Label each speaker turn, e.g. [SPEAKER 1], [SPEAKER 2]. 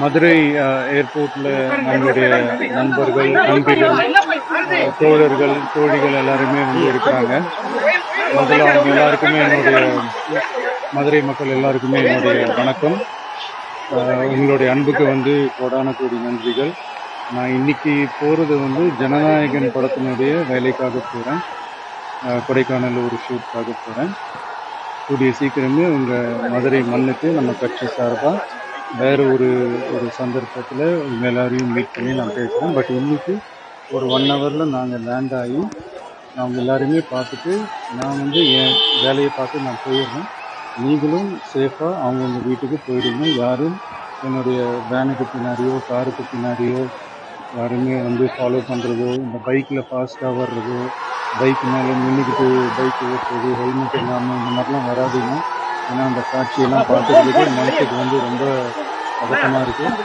[SPEAKER 1] மதுரை ஏர்போர்ட்டில் நம்மளுடைய நண்பர்கள் நண்பிகள் தோழர்கள் தோழிகள் எல்லாருமே வந்து இருக்கிறாங்க. முதல்ல அவங்க எல்லாருக்குமே என்னுடைய மதுரை மக்கள் எல்லாருக்குமே என்னுடைய வணக்கம். உங்களுடைய அன்புக்கு வந்து கோடான கோடி நன்றிகள். நான் இன்னைக்கு போகிறது வந்து ஜனநாயகன் படத்தினுடைய வேலைக்காக போகிறேன் கொடைக்கானல் ஒரு ஷூட்காக போகிறேன் கூடிய சீக்கிரமே உங்கள் மதுரை மண்ணுக்கு நம்ம கட்சி சார்பாக வேறு ஒரு ஒரு சந்தர்ப்பத்தில் உங்கள் எல்லாரையும் மீட் பண்ணி நான் பேசுகிறேன் பட் இன்னைக்கு ஒரு ஒன் ஹவரில் நாங்கள் லேண்ட் ஆகி அவங்க எல்லாருமே பார்த்துட்டு நான் வந்து என் வேலையை பார்த்து நான் போயிடுறேன். நீங்களும் சேஃபாக அவங்கவுங்க வீட்டுக்கு போயிடுங்க. யாரும் என்னுடைய வேனுக்கு பின்னாடியோ காருக்கு பின்னாடியோ யாருமே வந்து ஃபாலோ பண்ணுறதோ இந்த பைக்கில் ஃபாஸ்ட்டாக வர்றதோ பைக் மேலே நின்றுக்கிட்டு பைக் ஓட்டுறது ஹெல்மெட் இல்லாமல் இந்த மாதிரிலாம் வராதுங்க. ஏன்னா அந்த காட்சியெல்லாம் பார்த்துக்கிட்டு மனசுக்கு வந்து ரொம்ப あざとまわりと。